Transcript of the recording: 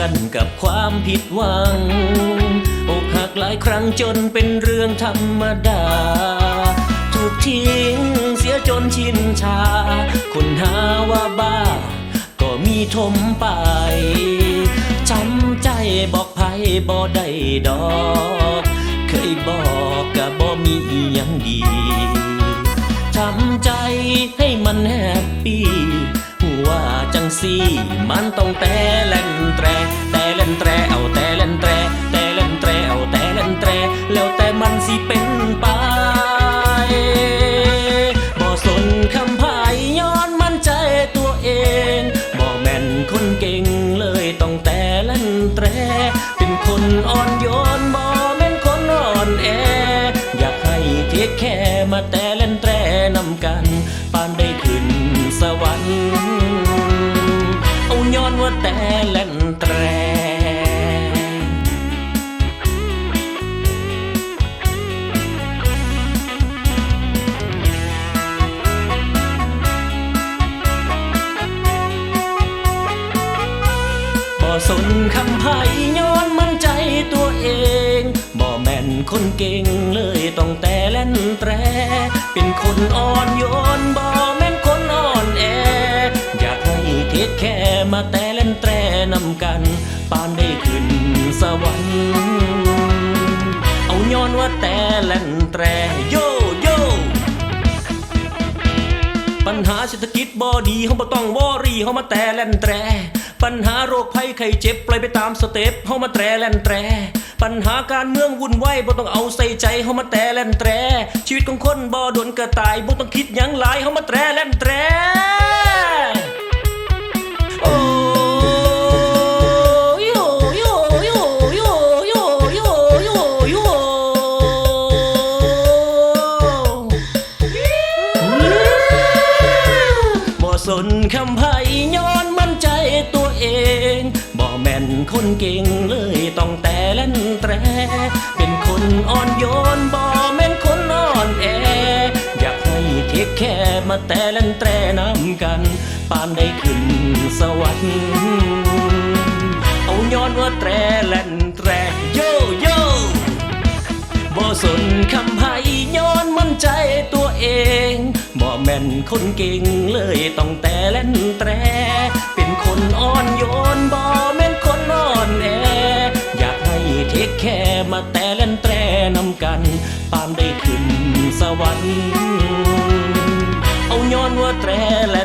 อนกับความผิดหวัง อกหักหลายครั้งจนเป็นเรื่องธรรมดา ถูกทิ้งเสียจนชินชา คนหาว่าบ้า ก็มีทมไปช้ำใจบอกไผบ่ได้ดอก เคยบอก มันต้องแต่เล่นแตรแต่เล่นแตรเอาแต่เล่นแตรแต่เล่นแตรเอาแต่เล่นแตรแล้วแต่มันสิเป็นไปบ่สนคำพายย้อนมันใจตัวเองบ่แม่นคนเก่งเลยต้องแต่เล่นแตรเป็นคนอ่อนโยนบ่แม่นคนอ่อนแออยากให้เทคแค่มาแต่ แต่เล่นแตรบ่สนคำไพ่ย้อนมันใจตัวเอง บ่แม่นคนเก่งเลยต้องแต่เล่นแตร เป็นคนอ่อนโยนบ่ ให้เทคแค่มาแต่เล่นแตรนำกัน ปานได้ขึ้นสวรรค์เอาย้อนว่าแต่เล่นแตรโยโยปัญหาเศรษฐกิจบ่ดีเฮาบ่ต้องวอรี่เฮามาแต่แล่นแตร ปัญหาโรคภัยไข้เจ็บปล่อยไปตามสเต็ปเฮามาแตรแล่นแตรปัญหาการเมืองวุ่นวายบ่ต้องเอาใส่ใจเฮามาแต่แล่นแตร ชีวิตของคนบ่โดนกระตายบ่ต้องคิดหยังหลายเฮามาแตรแล่นแตร สนคำไพ่ย้อนมั่นใจตัวเอง บ่แม่นคนเก่งเลยต้องแต่เล่นแตร เป็นคนอ่อนโยนบ่แม่นคนอ่อนแอ อยากให้เทคแค่มาแต่เล่นแตรน้ำกัน ปานได้ขึ้นสวรรค์เอาย้อนว่าแตรเล่น สนคำไพ่ย้อนมั่นใจตัวเองบ่แม่นคนเก่งเลยต้องแต่เล่นแตร เป็นคนอ่อนโยนบ่แม่นคนอ่อนแอ อยากให้เทคแค่มาแต่เล่นแตรนำกัน ปานได้ขึ้นสวรรค์เอาย้อนว่าแตรแล